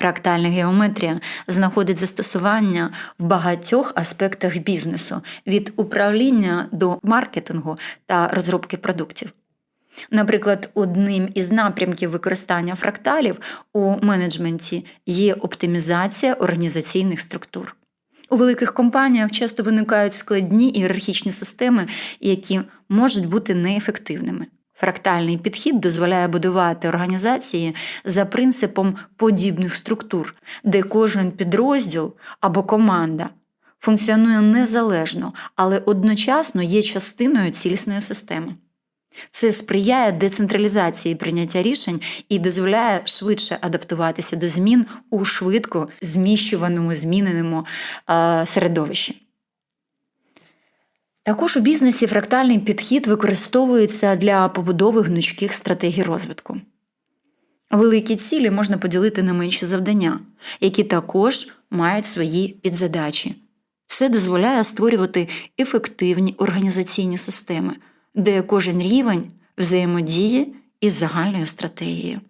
Фрактальна геометрія знаходить застосування в багатьох аспектах бізнесу від управління до маркетингу та розробки продуктів. Наприклад, одним із напрямків використання фракталів у менеджменті є оптимізація організаційних структур. У великих компаніях часто виникають складні ієрархічні системи, які можуть бути неефективними. Фрактальний підхід дозволяє будувати організації за принципом подібних структур, де кожен підрозділ або команда функціонує незалежно, але одночасно є частиною цілісної системи. Це сприяє децентралізації прийняття рішень і дозволяє швидше адаптуватися до змін у швидко зміщуваному, зміненому е, середовищі. Також у бізнесі фрактальний підхід використовується для побудови гнучких стратегій розвитку. Великі цілі можна поділити на менші завдання, які також мають свої підзадачі. Це дозволяє створювати ефективні організаційні системи, де кожен рівень взаємодіє із загальною стратегією.